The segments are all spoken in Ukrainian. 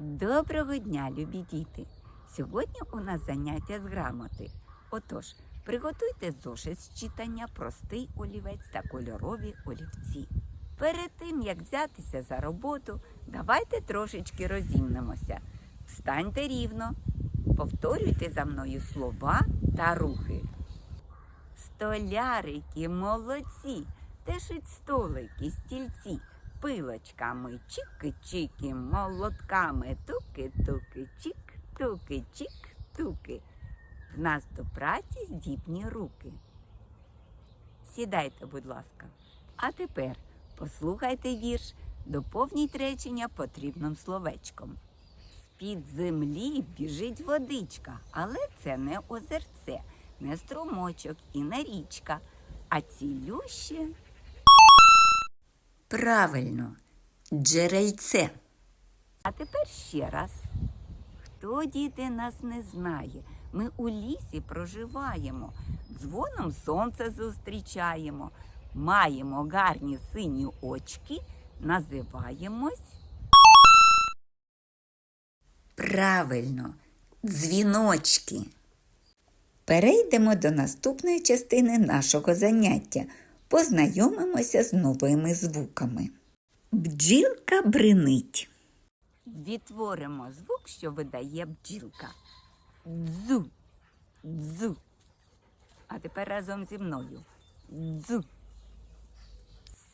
Доброго дня, любі діти! Сьогодні у нас заняття з грамоти. Отож, приготуйте зошит з читання, простий олівець та кольорові олівці. Перед тим, як взятися за роботу, давайте трошечки розімнемося. Встаньте рівно, повторюйте за мною слова та рухи. Столярики молодці, тешуть столики, стільці, пилочками, чики-чики, молотками, туки-туки, чик-туки, чик-туки. В нас до праці здібні руки. Сідайте, будь ласка. А тепер послухайте вірш, доповніть речення потрібним словечком. З-під землі біжить водичка, але це не озерце, не струмочок і не річка, а цілюще. Правильно, джерельце. А тепер ще раз. Хто діти нас не знає? Ми у лісі проживаємо, дзвоном сонце зустрічаємо, маємо гарні сині очки, називаємось. Правильно, дзвіночки. Перейдемо до наступної частини нашого заняття. Познайомимося з новими звуками. Бджілка бринить. Відтворимо звук, що видає бджілка. Дзу. Дзу. А тепер разом зі мною. Дзу.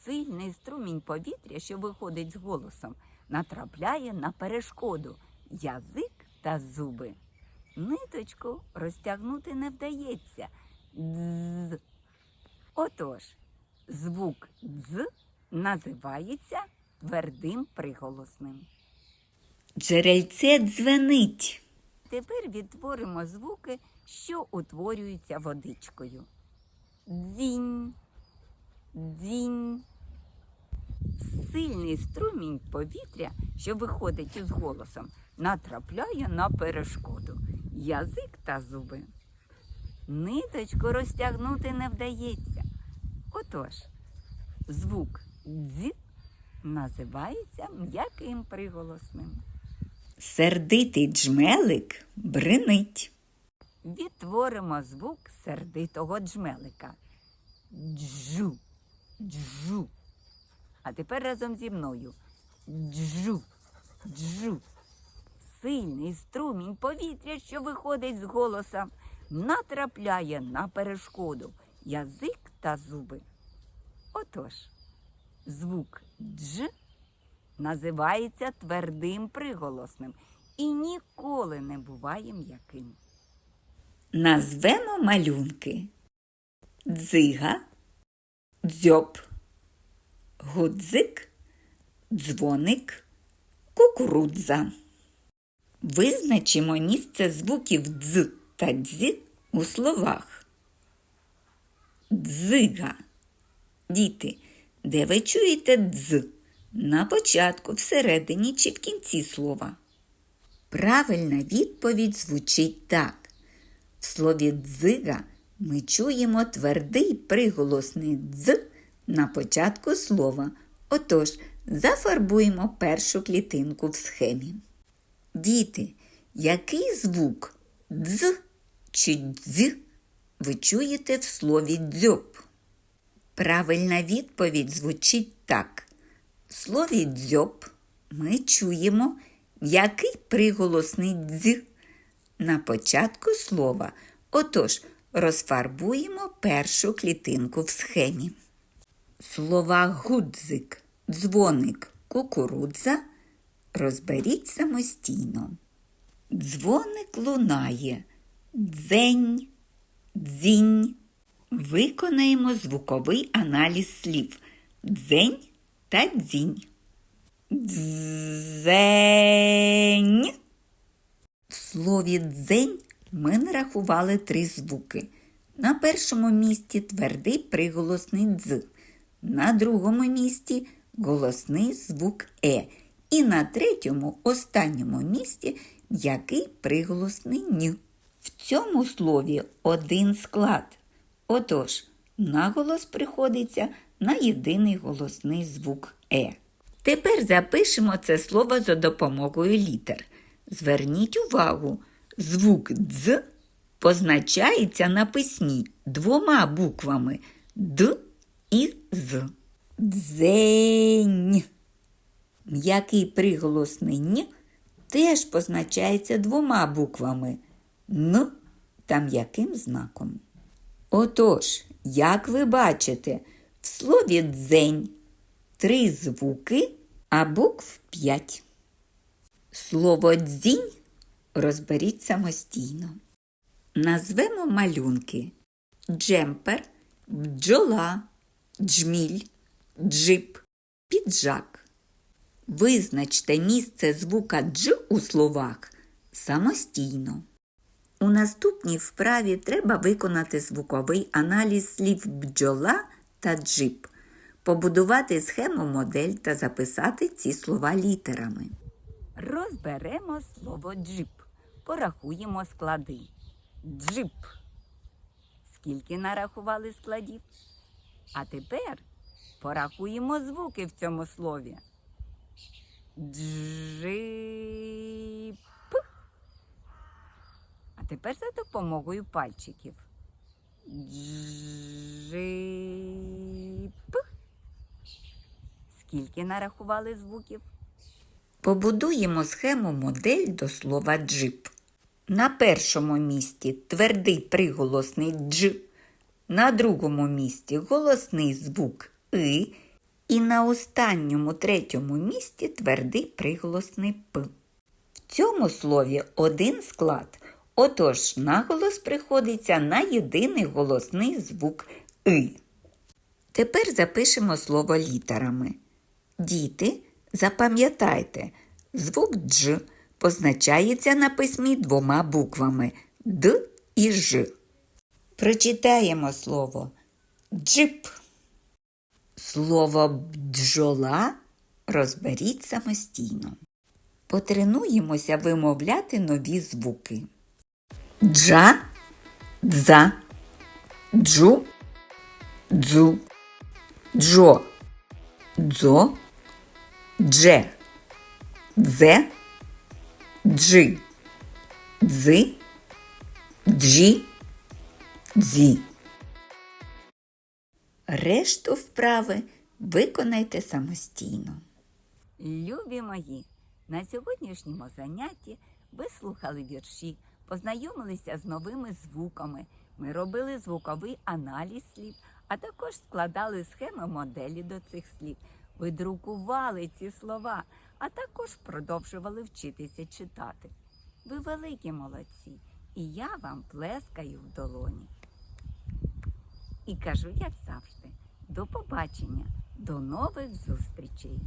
Сильний струмінь повітря, що виходить з голосом, натрапляє на перешкоду язик та зуби. Ниточку розтягнути не вдається. Дз. Отож, звук дз називається твердим приголосним. Джерельце дзвенить. Тепер відтворимо звуки, що утворюються водичкою. Дзінь, дзінь. Сильний струмінь повітря, що виходить із голосом, натрапляє на перешкоду язик та зуби. Ниточку розтягнути не вдається. Отож, звук дз називається м'яким приголосним. Сердитий джмелик бринить. Відтворимо звук сердитого джмелика. Джу, джу. А тепер разом зі мною. Джу, джу. Сильний струмінь повітря, що виходить з голосом, натрапляє на перешкоду язик та зуби. Отож, звук дж називається твердим приголосним і ніколи не буває м'яким. Назвемо малюнки дзига, дзьоб, гудзик, дзвоник, кукурудза. Визначимо місце звуків дз та дзі у словах. Дзига. Діти, де ви чуєте дз? На початку, всередині чи в кінці слова? Правильна відповідь звучить так. В слові дзига ми чуємо твердий приголосний дз на початку слова. Отож, зафарбуємо першу клітинку в схемі. Діти, який звук дз чи дз ви чуєте в слові дзьоб? Правильна відповідь звучить так. В слові дзьоб ми чуємо м'який приголосний дз на початку слова. Отож, розфарбуємо першу клітинку в схемі. Слова гудзик, дзвоник, кукурудза розберіть самостійно. Дзвоник лунає, дзень, дзінь. Виконаємо звуковий аналіз слів дзень та дзінь. Дзень. В слові дзень ми нарахували три звуки. На першому місці твердий приголосний дз, на другому місці голосний звук е. І на третьому, останньому місці м'який приголосний н. В цьому слові один склад. Отож, наголос приходиться на єдиний голосний звук е. Тепер запишемо це слово за допомогою літер. Зверніть увагу, звук дз позначається на письмі двома буквами д і з. Дзень. М'який приголосний н теж позначається двома буквами н та м'яким знаком. Отож, як ви бачите, в слові дзень три звуки, а букв п'ять. Слово дзінь розберіть самостійно. Назвемо малюнки джемпер, бджола, джміль, джип, піджак. Визначте місце звука дж у словах самостійно. У наступній вправі треба виконати звуковий аналіз слів бджола та джип, побудувати схему модель та записати ці слова літерами. Розберемо слово джип. Порахуємо склади. Джип. Скільки нарахували складів? А тепер порахуємо звуки в цьому слові. Джип. Тепер за допомогою пальчиків. Джип. Скільки нарахували звуків? Побудуємо схему модель до слова джип. На першому місці твердий приголосний дж, на другому місці голосний звук и, і на останньому третьому місці твердий приголосний п. В цьому слові один склад, отож наголос приходиться на єдиний голосний звук и. Тепер запишемо слово літерами. Діти, запам'ятайте, звук дж позначається на письмі двома буквами Д і Ж. Прочитаємо слово джип. Слово бджола розберіть самостійно. Потренуємося вимовляти нові звуки. Джа, дза, джу, дзу, джо, дзо, дже, дзе, джи, дзи, джі, дзі. Решту вправи виконайте самостійно. Любі мої, на сьогоднішньому занятті ви слухали вірші, познайомилися з новими звуками. Ми робили звуковий аналіз слів, а також складали схеми моделі до цих слів. Ви друкували ці слова, а також продовжували вчитися читати. Ви великі молодці, і я вам плескаю в долоні. І кажу, як завжди, до побачення, до нових зустрічей!